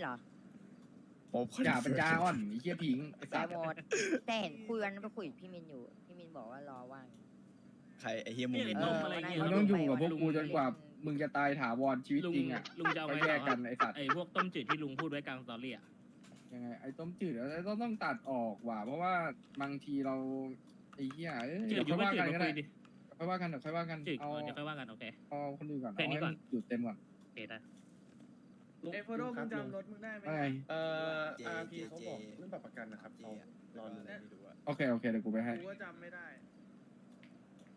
นเหรอผมอย่าปัญญาอ่อนไอ้เหี้ยพิงไอ้สัได้ตว์หมดแต่เห็นคุยวันนั้นไปคุยกับพี่มินอยู่ พี่มินบอกว่ารอว่าง ใครไอ้เฮียมุงเนี่ย เอไอ้อต้มอะไรเงี้ย มึงต้องอยู่กับพวกกูจนกว่ามึงจะตายถาวรชีวิตลุงจริงอะลุงจะเอาก็ไงแยกต่อกันไอ้สัตว์ไอ้พวกต้มจืดที่ลุงพูดไว้กลางสตอรี่อะยังไงไอ้ต้มจืดแล้วต้องต้องตัดออกว่ะเพราะว่าบางทีเราไอ้เหี้ยเอ้ยจืเดี๋ดยวอค่ยู่อยไม่ว่าจืกัดนมาก็คุได้ยดิค่อยว่ากันเดี๋ยวค่อยว่ากันจืดเอาก่อนเดี๋ยวค่อยว่ากันโอเค เอาคนอื่นก่อนแค่นี้เอาให้ก่อนหยุดเต็มก่อน โอเคได้ ไอ้โฟโต้มึงจำรถมึงได้ไหมว่าไงเอ่ออาร์พีเขาบอกเรื่องบัตรประกันนะครับเขารอดูไม่รู้อะโอเค โอเค เดี๋ยวกูไปให้ กูก็จำไม่ได้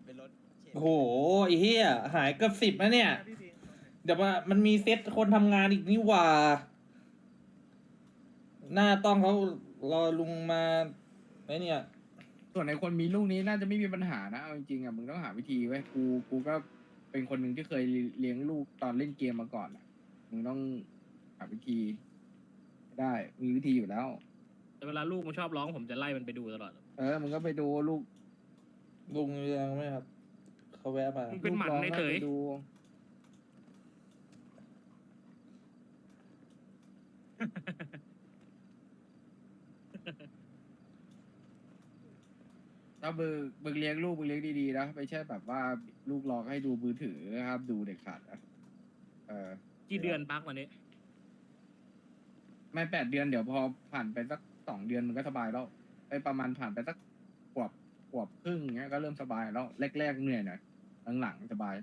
เป็นรถเข็นโอ้โหไอ้เหี้ยหายเกือบสิบแล้วเนี่ย พี่พิงเดี๋ยวมามันมีเซตคนทำงานอีกนี่หว่า หน้าต้องเขารอลุงมาไอ้เนี่ย ส่วนในคนมีลูกนี้น่าจะไม่มีปัญหานะ เอาจริงๆอะ มึงต้องหาวิธีไว้ยกู กูก็เป็นคนหนึ่งที่เคยเลี้ยงลูกตอนเล่นเกมมาก่อนอะ มึงต้องหาวิธีให้ได้มีวิธีอยู่แล้ว แต่เวลาลูกมันชอบร้องผมจะไล่มันไปดูตลอด เออมึงก็ไปดูลูกลุงยังไหมครับ เขาแวะมา มึงเป็นหมันลูกร้องในก็เถยไปดูถ้าเบิกเบิกเลี้ยงลูกเบิกเลี้ยงดีๆนะไม่ใช่แบบว่าลูกร้องให้ดูมือถือนะครับดูเด็กขาดนะเออ กี่เดือนปักวันนี้ ไม่แปดเดือนเดี๋ยวพอผ่านไปสักสองเดือนมันก็สบายแล้วไอ้ประมาณผ่านไปสักขวบขวบครึ่งเงี้ยก็เริ่มสบายแล้วแรกๆเหนื่อยหน่อยหลังๆสบาย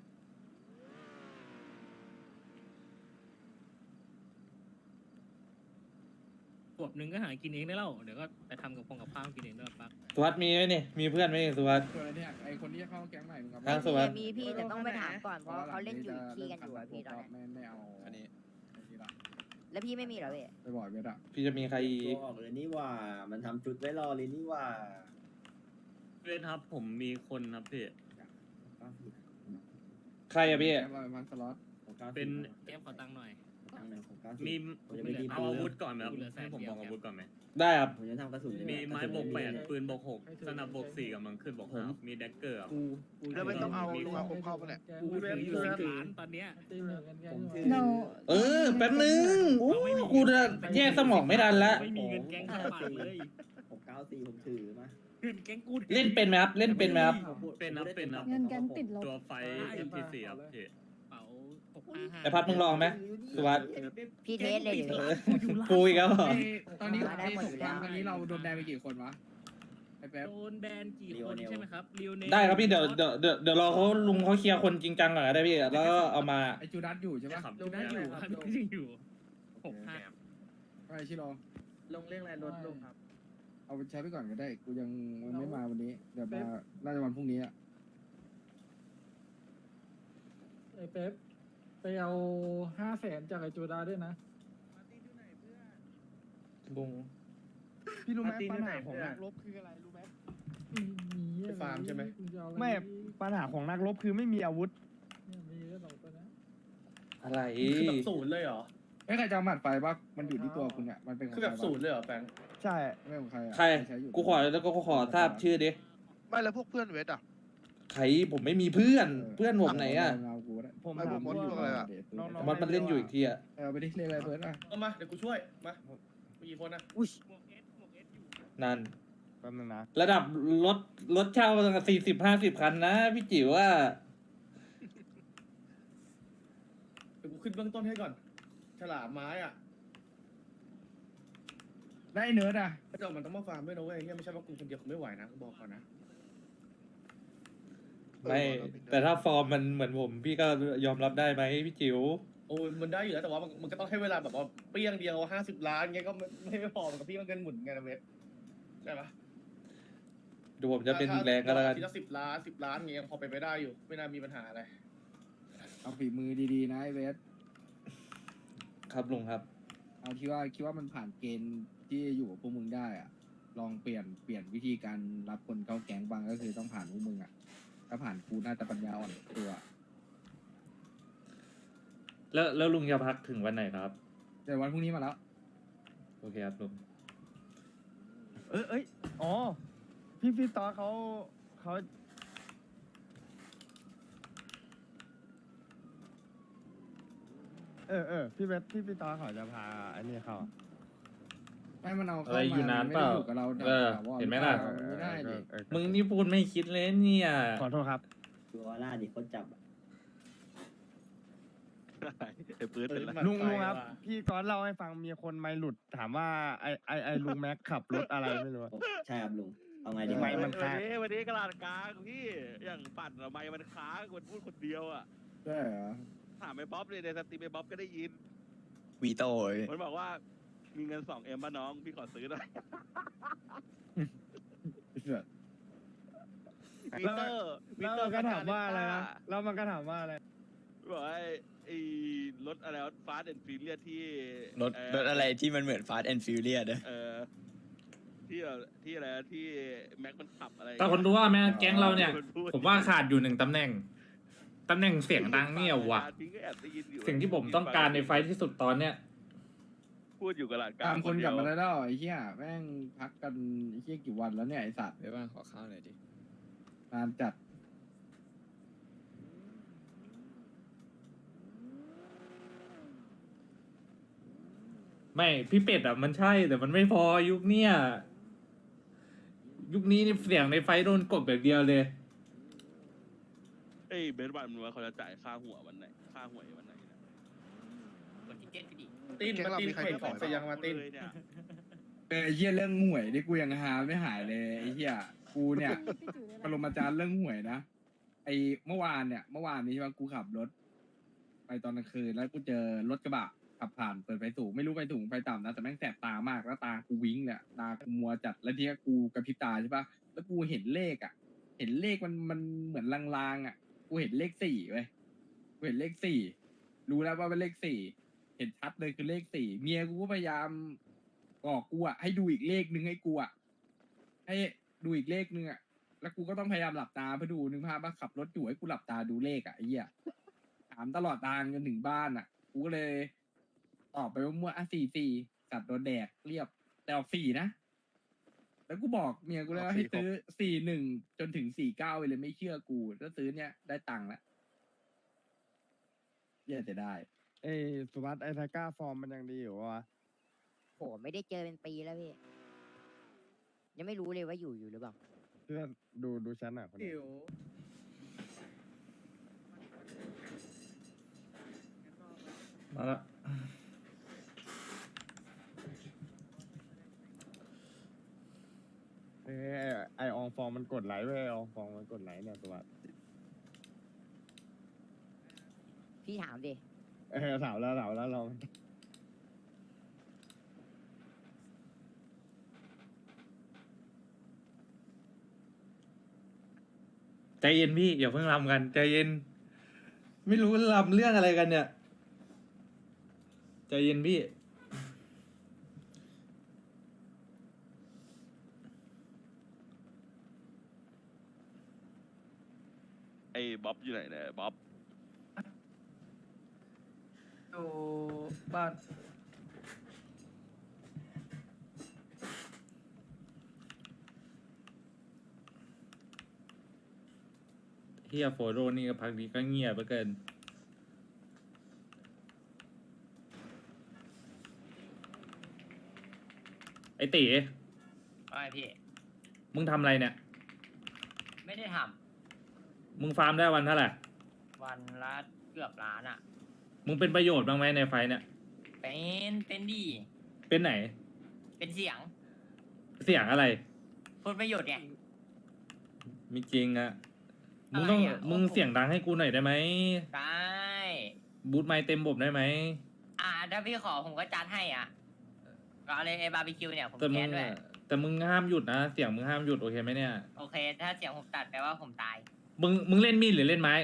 ขวบหนึ่งก็หากินเองได้แล้วเดี๋ยวก็ไปทำกับพงกับข้าวกินเองด้วยปักสุวัสดมีไหมเนี่ยมีเพื่อนไหมสุวัสดส่วนไอ้เนี่ยไอ้คนที่จะเข้าแก๊งใหม่มึงเอาทางสวัสดิ์มีพี่แต่ต้องไปถามก่อนเพราะเขาเล่นอยู่อีกที่กันอยู่อะพี่ตอนเนี้ยไม่ไม่เอาอันนี้อันนี้ละ แล้วพี่ไม่มีเหรอพี่ไปบ่อยเวทอะพี่จะมีใครอีตัวกออกเลยนี่หว่า มันทำชุดไว้รอเลยนี่หว่าเวทครับผมมีคนครับพี่ ใครอะพี่แก๊งเราเป็นพันสล็อตเป็นแก้มขอตังค์หน่อยมีผมจะไม่ดีเอาอาวุธก่อนไหมครับเหลือแสนให้ผมเดียวบอกอาวุธก่อนไหมได้ครับ ผมจะทำกระสุนมีไม้บวกแปดปืนบวกหกสนับบวกสี่กำลังขึ้นบวกห้ามีแดกเกอร์ครับ แล้วไม่ต้องเอาลุงเอาผมเข้าไปแหละกูถืออยู่สิบล้านตอนเนี้ย ผมคือเอ อแป๊บนึงโอ้กูจะแยกสมองไม่ทันละ ไม่มีเงินแก๊งสักบาทเลยหกเก้าสี่ผมถือมาเงินแก๊งกูเล่นเป็นไหมครับเล่นเป็นไหมครับเป็นครับเป็นครับเงินแก๊งติดลบตัวไฟ NPC ครับพี่เป๋าหกห้าห้าไอพัดมึงลองไหมสุวัสดพี่เทสเลยดิเออกูอีกแล้วเหรอไอ้ตอนนี้ได้ไอ้หมดสอยู่งครามแล้ว ตอนนี้เราโดนแบนไปกี่คนวะไอ้แป๊บ โดนแบนกี่คนใช่ไหมครับลิวเนได้ครับพี่เดี๋ยวเดี๋ยวเดี๋ยวเดี๋ยวรอเขาลุงเขาเคลียร์คนจริงจังก่อนก็ได้พี่แล้วก็เอามาไอ้จูดัสอยู่ใช่ปะครับดูได้อยู่ครับยังอยู่หกห้าไอ้ชิโร่ลงเลขอะไรรถลงครับ เอาไปใช้ไปก่อนก็ได้ กูยังยังไม่มาวันนี้เดี๋ยวมาน่าจะวันพรุ่งนี้อะไอ้เป๊ปไปเอาห้าแสนจากไอ้จูดาด้วยนะลุงพี่รู้ไหมปัญหาของนักรบมีไป ฟาร์มใช่ไหม ไม่ ปัญหาของนักรบคือไม่มีอาวุธเนี่ยมีก็บอกไปนะอะไรคือแบบศูนย์เลยเหรอเอ้ยใครจะเอาหมัดไฟปะมันอยู่ที่ตัวคุณอะมันเป็นของคือแบบใรวะศูนย์เลยเหรอแฟงใช่ไม่ของใครอะใคร ใช้อยู่ กูขอแล้วก็ขอทราบชื่อดิ ไม่แล้วพวกเพื่อนเวทอะ ใครผมไม่มีเพื่อนเพื่อนผมไหนอะเงากูก็ได้ผมไม่ถามผมว่า อยู่อะไรอะ น้องๆมันมันเล่นอยู่อีกทีอะเออไปดิเรียกอะไรเพิร์ดอะเอามาเดี๋ยวกูช่วย มามีกี่คนนะหมวกเอสหมวกเอสอยู่นั่น แป๊บนึงนะ ระดับรถรถเช่าสี่สิบห้าสิบคันนะพี่จิ๋วว่า เดี๋ยวกูขึ้นเบื้องต้นให้ก่อน ฉลามไม้อะได้เนิร์ดอะแต่มันต้องมาฟาร์มด้วยนะเว้ยเฮียไม่ใช่ว่ากูคนเดียวกูไม่ไหวนะกูบอกก่อนนะ ไม่ แต่ถ้าฟอร์มมันเหมือนผม พี่ก็ยอมรับได้ไหมพี่จิ๋วโอ้ยมันได้อยู่แล้วแต่ว่ามันมันก็ต้องให้เวลาแบบว่าเปรี้ยงเดียวห้าสิบล้านเงี้ยก็ไม่ไม่พอมันกับพี่มันเงินหมุนไงนะเวทใช่ปะ เดี๋ยวผมจะเป็นอีกแรงก็แล้วกัน ทีละสิบล้านสิบล้านเงี้ยพอไปนไปได้อยู่ ไม่น่ามีปัญหาอะไร เอาฝีมือดีๆนะไอ้เวสครับลุงครับ เอาที่ว่าคิดว่ามันผ่านเกณฑ์ที่อยู่กับพวกมึงได้อะลองเปลี่ยนเปลี่ยนวิธีการรับคนเข้าแก๊งบางก็คือต้องผ่านพวกมึงอะถ้าผ่านกูน่าจะปัญญาอ่อนตัว แล้วแล้วลุงจะพักถึงวันไหนครับ แต่วันพรุ่งนี้มาแล้ว โอเคครับลุง เอ้ยเอ้ย อ๋อ พี่พี่ตอเขาเขาเออเออพี่เวทพี่พี่ตอเขาจะพาไอ้นี่เข้าไม่มันเอาเข้าอะไรมาอยู่นานมัเปล่าไม่ได้อยู่กับเราเออถาวรเห็นไหมล่ะ เปามันไม่ได้ดิเออเออมึงนี่พูดไม่คิดเลยเนี่ย ขอโทษครับ ดูออร่าดิคนจับอะไอ้ปืนเป็นไร ลุงลุงครับ พี่ก้อนเล่าให้ฟังมีคนไม่หลุดถามว่าไอไอไอลุงแม็กขับรถอะไรไม่รู้อะ ใช่ครับลุง เอาไงดีไม่วะมันค้าง วันนี้วันนี้กระดาษกลางพี่อย่างปั่นทำไมมันค้างคนพูดคนเดียวอะใช่เหรอถามไอ้บ๊อบเลยในสตรีมไอ้บ๊อบก็ได้ยินวีโต้มันบอกว่ามีเงินสองเอ็มป่ะน้องพี่ขอซื้อหน่อยไอ้เสือวีเตอร์แล้วมันก็ถามว่าอะไรนะแล้วมันก็ถามว่าอะไร บอกว่าไอ้ไอ้รถอะไรฟาสต์แอนด์ฟิเลียที่รถเรถอะไรที่มันเหมือนฟาสต์แอนด์ฟิวเลียเด้อเออ ที่แบบที่อะไรนะที่แม็กมันขับอะไรแต่คนรู้ว่าแม่แก๊งเราเนี่ยคพูดผมว่าขาดอยู่หนึ่งตำแหน่งตำแหน่งเสียงดังเนี่ยว่ะพี่ก็แอบได้ยินอยู่สิ่งที่ผมต้องการในไฟท์ที่สุดตอนเนี้ยพูดอยู่กับหลานกลาตางมคนกลับมาเดียวได้แล้วไอ้เหี้ยแม่งพักกันไอ้เหี้ยกี่วันแล้วเนี่ยไอ้สัตว์เดี๋ยวบ้างขอข้าวหน่อยดินานจัดไม่พี่เป็ดอะมันใช่แต่มันไม่พอยุคเนี้ย ยุคนี้นี่เสียงในไฟท์โดนกดแบบเดียวเลย เอ้ยเบนซ์วันมันว่าเขาจะจ่ายค่าหัววันไหน ค่าหวยวันไหนนะคนที่เจ็ดไปดิตีนมาตีนเข่งของไปยังมาตีน เลยเนี่ยเออไอ้เหี้ยเรื่องหวยนี่กูยังหาไม่หายเลยไอ้เหี้ยกูเนี่ยปรมาจารย์เรื่องหวยนะไอ้เมื่อวานเนี่ย เมื่อวานนี้ใช่ไหมกูขับรถ ไปตอนกลางคืนแล้วกูเจอรถกระบะ ขับผ่านเปิดไฟสูงไม่รู้ไฟสูงไฟต่ำนะแต่แม่งแสบตามากแล้วตากูวิ้งเลยอะตากูมัวจัดแล้วทีนี้กูกระพริบตาใช่ปะแล้วกูเห็นเลขอะ เห็นเลขมันมันเหมือนลางๆอะ กูเห็นเลขสี่เว้ยกูเห็นเลขสี่รู้แล้วว่าเป็นเลขสี่เห็นชัดเลยคือเลขสี่เมียกูก็พยายามบอกกูอะให้ดูอีกเลขหนึ่งให้กูอะให้ดูอีกเลขหนึ่งอะแล้วกูก็ต้องพยายามหลับตาเพื่อดูนึกภาพว่าขับรถอยู่ให้กูหลับตาดูเลขอะไอ้เหี้ยถามตลอดทางจนถึงบ้านอะ กูก็เลย ตอบไปว่ามั่วอะสี่สี่สัตว์โดนแดกเรียบ แต่ออกสี่นะ แล้วกูบอกเมียกูแล้วาให้ซื้อสี่หนึ่งจนถึงสี่เก้าไปเลยไม่เชื่อกูถ้าซื้อเนี่ยได้ตังค์แล้วเหี้ยจะได้ เอ้ยสุวัสด์ไอทาก้าฟอร์มมันยังดีอยู่วะโหไม่ได้เจอเป็นปีแล้วพี่ ยังไม่รู้เลยว่าอยู่อยู่หรือเปล่า เพื่อนดูดูชั้นอะคนนี้มาละ เอ้ยไออองฟอร์มมันกดไลค์เว้ยไออองฟอร์มมันกดไลค์เนี่ยสุวัสด์พี่ถามดิ เออถามแล้วถามแล้วลองใจเย็นพี่อย่าเพิ่งรำกันใจเย็น ไม่รู้รำเรื่องอะไรกันเนี่ย ใจเย็นพี่ อ้บ๊อบอยู่ไหนเนี่ยบ๊อบอยู่บ้านเฮียโฟโรนี่ก็พักนี้ก็เงียบเหลือเกิน ไอตีไม่พี่ มึงทำอะไรเนี่ย ไม่ได้ท มึงฟาร์มได้วันเท่าไหร่ำวันละเกือบล้านอะ มึงเป็นประโยชน์บ้างไหมในไฟเนี่ย เป็นเป็นดี เป็นไหน เป็นเสียงเสียงอะไรผลประโยชน์ไง มีจริงอะ มึงต้องอะไรอะ มึงเสียงดังให้กูหน่อยได้ไหม ได้บูทไมค์เต็มบบได้ไหมอ่าถ้าพี่ขอผมก็จัดให้อะก็เอาเลยไอ้บาร์บีคิวเนี่ยผมแต่มึแค้งนด้วยอะแต่มึงห้ามหยุดนะ เสียงมึงห้ามหยุดโอเคไหมเนี่ย โอเค ถ้าเสียงผมตัดแปลว่าผมตาย มึงมึงเล่นมีดหรือเล่นไม้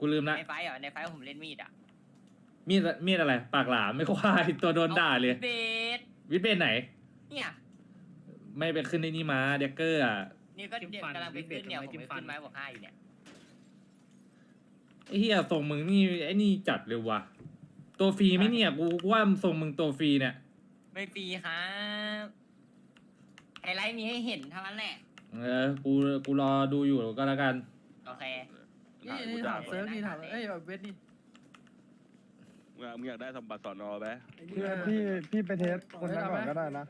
กูลืมละในไฟท์เหรอในไฟท์ผมเล่นมีดอะมีดมีดอะไร ปากหลามไม่ควายตัวโดนด่าเลย เบสวิทย์เบนไหน เนี่ยไม่ไปขึ้นในนี่มาเด็กเกอร์อะนี่ก็เดี๋ยวกำลังไปขึ้นเนี่ยผมไปขึ้นไม้บวกห้าอยู่เนี่ยไอ้เหี้ยส่งมึงนี่ไอ้นี่จัดเลยว่ะตัวฟรีไหมเนี่ยกูกูว่าส่งมึงตัวฟรีเนี่ยไม่ฟรีครับไฮไลท์มีให้เห็นเท่านั้นแหละ เออกูกูรอดูอยู่ก็แล้วกัน โอเค นี่นี่ถามเซิร์ฟนี่ถามเอ้ยแบบเวทนี่มึงอยากมึงอยากได้สมบัติสอนอไหมพี่พี่พี่ไปเทสคนนั้นก่อนก็ได้นะ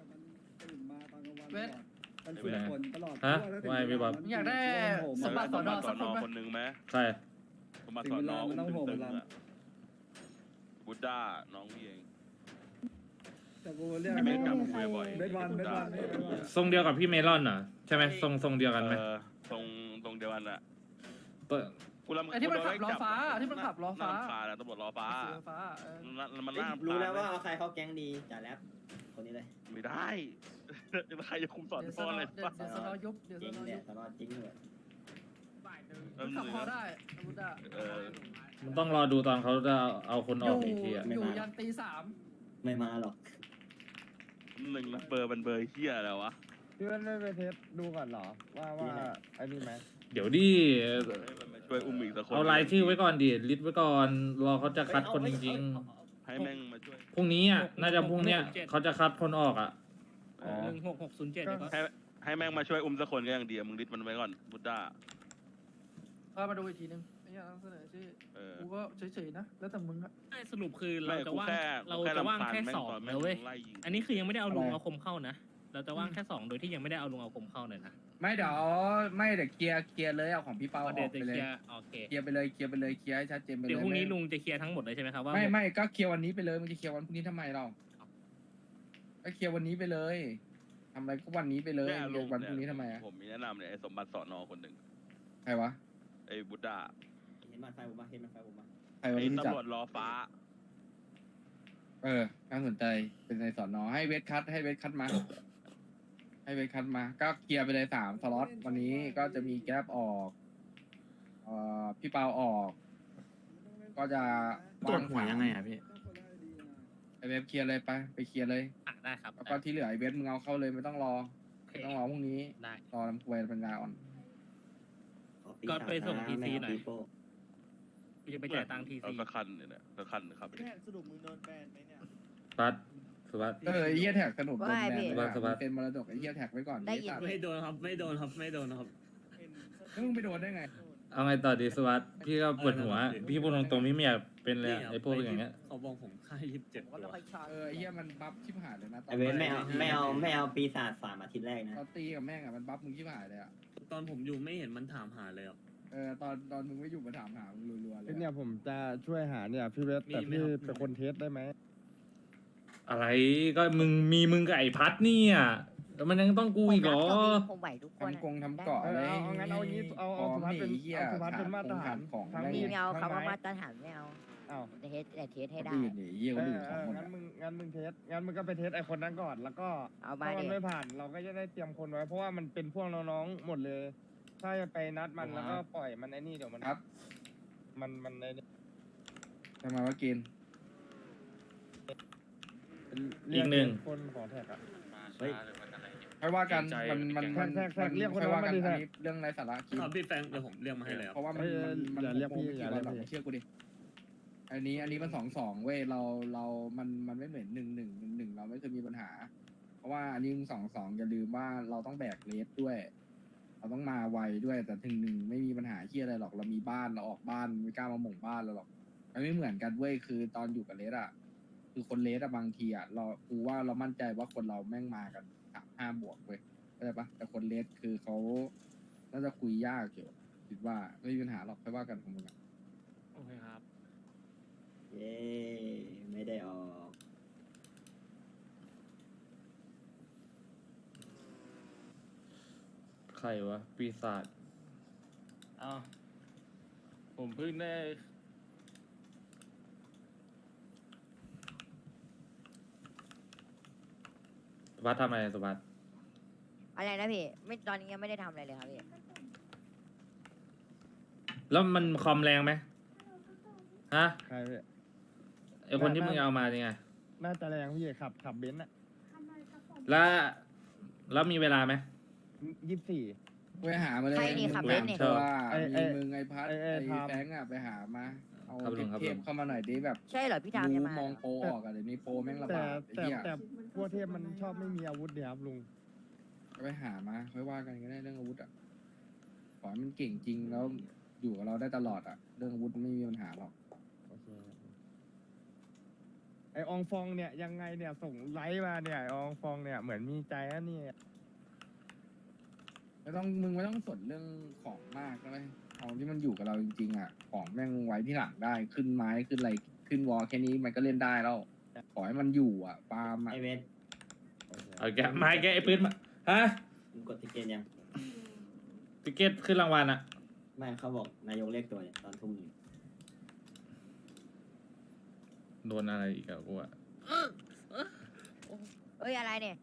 เวทฮะว่าไงพี่บ๊อบอยากได้สมบัติสอนอสสัอกนคอนไหมคนหนึ่งไหมใช่สมบัติสอนอมันต้องโผล่มาบุดด้าน้องพี่เองแต่กูเรียกไอ้เมฆจับคุยบ่อยเบสวันเบสวันทรงเดียวกับพี่เมลอนเหรอใช่ไหมทรงทรงเดียวกันไหมเออตรงตรงเดียวกันอะ เปิด กูรำไอ้ที่มันขับกูโดล้อไจัฟ้าที่มันขับล้อฟ้า น่รำคาญนะตำรวจล้อฟ้า สีฟ้าเออมันมันเอ้ยน่ารำคาญรู้แล้วว่าไหมเอาใครเข้าแก๊งดีจ่าแรปคนนี้เลยไม่ได้ ใครจะคุมสอนเดี๋ยวพ่สอนอเลยเดี๋ยวเดี๋ยวสนอยุบเดี๋ยวจสริงนอเนี่ยุยบตลอดจริงเลยมันขับพอได้อาวุธอะเออมันต้องรอดูตอนเขาจะเอาคนอออกอีกทียู่อะอยู่ยันตีสามไม่มาหรอกหนึ่งนะเบอร์มันเบอร์เฮียอะไรวะพี่ว่าไม่ไปเทสดูก่อนเหรอ ว่าว่าไอ้นี่ไหม เดี๋ยวดิให้มันมาช่วยอุ้มอีกสักคนเอารายชื่อไว้ก่อนดิลิสต์ไว้ก่อนรอเขาจะคัดคนจริงให้แม่งมาช่วยๆพรุ่งนี้อะน่าจะพรุ่งเนี้ยเขาจะคัดคนออกอะอ๋อหนึ่งหกหกศูนย์เจ็ดก็ให้ให้แม่งมาช่วยอุ้มสักคนก็ยังดีอะมึงริดมันไว้ก่อนบุดด้าพามาดูอีกทีนึงไอ้เหี้ยต้องเสนอชื่อเออ กูก็เฉยๆนะ แล้วแต่มึงอะสรุปคือเราไม่จะกูว่างแค่เรากูแค่จะว่างรำคาญแค่ม่สองตนแม่แล้วเว้ยไล่ยิงอันนี้คือยังไม่ได้เอาลุงอะไรเอาคมเข้านะ เราจะว่างแค่สองโดยที่ยังไม่ได้เอาลุงเอาคมเข้าเลยนะไม่เดี๋ยวไม่เดี๋ยวเคลียร์เคลียร์เลยเอาของพี่เปาอเดี๋ยวอกจะไปเคเลยลียร์โอเค เคลียร์ไปเลยเคลียร์ไปเลยเคลียร์ให้ชัดเจนไปเลยเดี๋ยวพรุ่งนี้ไม่ลุงจะเคลียร์ทั้งหมดเลยใช่ไหมครับว่าไม่ไม่ก็เคลียร์วันนี้ไปเลยมันจะเคลียร์วันพรุ่งนี้ทำไมเราก็เคลียร์วันนี้ไปเลยทำอะไรก็วันนี้ไปเลยเนี่ยเคลีลุยงร์วันพเนี่รุ่งนี้ยทำไมอะผมมีแนะนำเนี่ยไอ้สมบัติสอนอคนหนึ่งใครวะไอ้บุดด้าเห็นมันไฟผมมาเห็นมันไฟผมมาใครวะไอ้ที่จับตำรวจล้อฟ้า เออน่าสนใจเป็นในสอนอให้เวทคัทให้เวทคัทมา ให้เวทคัทมา ก็เคลียร์ไปเลยสามสล็อตวันนี้ก็จะมีแก๊ปออกเอ่อพี่เปาออก ก็จะตรวจหัวยังไงอะพี่ไอเวฟเคลียร์เลยไปไปเคลียร์เลย อะได้ครับแล้วก็ที่เหลือไอเวฟมึงเอาเข้าเลยไม่ต้องรอโอเคไม่ต้องรอพรุ่งนี้ได้ รอน้ำกวยปัญญาอ่อนขอปีก็ศาจไปส่งนะ TC ไม่เอาหน่อยปีโป้กูจะไปจ่ายตังค์ทีเอาซีสักคันเนี่ยนะสักคันครับสรุปมึงโดนแบนไหมเนี่ยปัด สุวัสดเออไอ้เหี้ยแท็กสนุกว่าไงพี่โดนแบนเลยสบายอะเป็นมรดกไอ้เหี้ยแท็กไว้ก่อนได้ยิน อ้สัตว์ไม่โดนครับไม่โดนครับไม่โดนครับ แล้วมึงไปโดนได้ไง เอาไงต่อดีสุวัสดพี่ก็ปวดหัวพี่พูดตรงๆพี่ไม่อยากเป็นเลยอะนี่ครับไอ้พวกอย่างเงี้ย เขาบอกผมค่ายี่สิบเจ็ดก็ตัวไม่ค่อยชอบเออไอ้เหี้ยมันบัฟชิบหายเลยนะตอไอนเวนไม่เอาไม่เอาไม่เอาปีศาจสามอาทิตย์แรกนะ ตอนตีกับแม่งอะมันบัฟมึงชิบหายเลยอะตอนผมอยู่ไม่เห็นมันถามหาเลยอะเออตอนตอนมึงไม่อยู่มาถามหามึงรัวๆเลยไอ้อะเนี่ยผมจะช่วยหาเนี่ยพี่เวสแต่มีไหมพี่ครับ เป็นคนเทสได้ไหม อะไรก็มึงมีมึงกับไอ้พัดเนี่ยแล้วมันยังต้องกูอีกเหรอ ผมไหวทุกคนทำกงทำเกาะเออะไรอเอาเอางั้นเอางี้เอาเอาสุภัสเป็นไอ้เหี้ยเอาสุภัสเป็นมาตรฐานของทั้งแม่งมีมีไม่เอาทั้งคำว่าไม้มาตรฐานไม่เอาอ้าวแต่เทสแต่เทสให้คนได้อื่นเนี่ยเหี้ยคนอื่นเอของอหมดงั้อะนมึงงั้นมึงเทสงั้นมึงก็ไปเทสไอคนนั้นก่อน แล้วก็เอามาถ้ามันดิไม่ผ่านเราก็จะได้เตรียมคนไว้ เพราะว่ามันเป็นพวกน้องๆหมดเลย ถ้าจะไปนัดมันแล้วก็ปล่อยมันไอ้นี่เดี๋ยวมันครับ มันมันไอ้นี่ทำไมว่ากิน เรียอีกหนึ่ง คนของแท็กอะ เฮ้ยค่อยว่ากันมันมันมันแท็กแท็กเรียกคนค่อยนั้นว่ากันมาดิอันแท็กนี้เรื่องไรสาระคิดครับพี่แฟงเดี๋ยวผมเรียกมาให้เลยครับเพราะว่ามันเอ้ยมันมันอย่าเรียกพี่โกงไม่อย่ากี่เรีวัยนกหรอกพี่ เชื่อกูดิอันนี้อันนี้มันสองสองเว้ยเราเรามันมันไม่เหมือนหนึ่งหนึ่งหนึ่งหนึ่งเราไม่เคยมีปัญหา เพราะว่าอันนี้สองสองอย่าลืมว่าเราต้องแบกเลสด้วย เราต้องมาไวด้วยแต่ถึงหนึ่งไม่มีปัญหาที่อะไรหรอกเรามีบ้านเราออกบ้านไม่กล้ามาหม่งบ้านเราหรอกมันไม่เหมือนกันเว้ยคือตอนอยู่กับเลสอะ คือคนเลสอะบางทีอะเรากูว่าเรามั่นใจว่าคนเราแม่งมากันสามห้าบวกเว้ยเข้าใจปะแต่คนเลสคือเขาน่าจะคุยยากเกี่ยวคิดว่าไม่มีปัญหาหรอกค่อยว่ากันของมึงอะโอเคครับ เย้ไม่ได้ออกใครวะ ปีศาจอ้าวผมเพิ่งได้ สุวัสดทำอะไรสุวัสดอะไรนะพี่ไม่ตอนนี้ยังไม่ได้ทำอะไรเลยครับพี่แล้วมันคอมแรงไหมฮะใครพี่ ไอคนที่มึงเอามาเนี่ยไงน่าจะแรงพี่ขับขับเบนซ์อะแล้วแล้วมีเวลาไหม ยี่สิบสี่ ไปหามาเลยใครนี่ขับมีเบนซ์เนี่ย เพราะว่าไอ้มีไอ้มึงไอ้พัดไอ้ไอ้ไอ้ทามแฟงอะไปหามา เอาครับลุงครับเทลุพงๆเข้ามาหน่อยดิแบบใช่เหรอพี่ทามรู้จะมามองโปรออกอะเดี๋ยวนี้โปรแม่งระแต่บาดไอ้แต่เหี้ยแต่พวกเทพมันชอบไม่มีอาวุธเดียวครับลุงไปหามาค่อยว่ากันก็ได้เรื่องอาวุธอะขอให้มันเก่งจริงแล้วอยู่กับเราได้ตลอดอะเรื่องอาวุธไม่มีปัญหาหรอก โอเคไออองฟองเนี่ยยังไงเนี่ยส่งไลฟ์มาเนี่ยไออองฟองเนี่ยเหมือนมีใจนะเนี่ย ไม่ต้องมึงไม่ต้องสนเรื่องของมากนะเว้ย ของที่มันอยู่กับเราจริงๆอะ ของแม่งไว้ที่หลังได้ขึ้นไม้ขึ้นอะไรขึ้นวอลแค่นี้มันก็เล่นได้แล้ว ขอให้มันอยู่อะปาล์มอะไอเวทเอาแกไม้แกไอ้ปืนมาฮะมึงกดติเกตยัง ติเกตขึ้นรางวัลอะไม่เขาบอกนายกเรียกตัวเนี่ยตอนทุ่มหนึ่งโดนอะไรอีกอะกูอะเอ้ยอะไรเนี่ย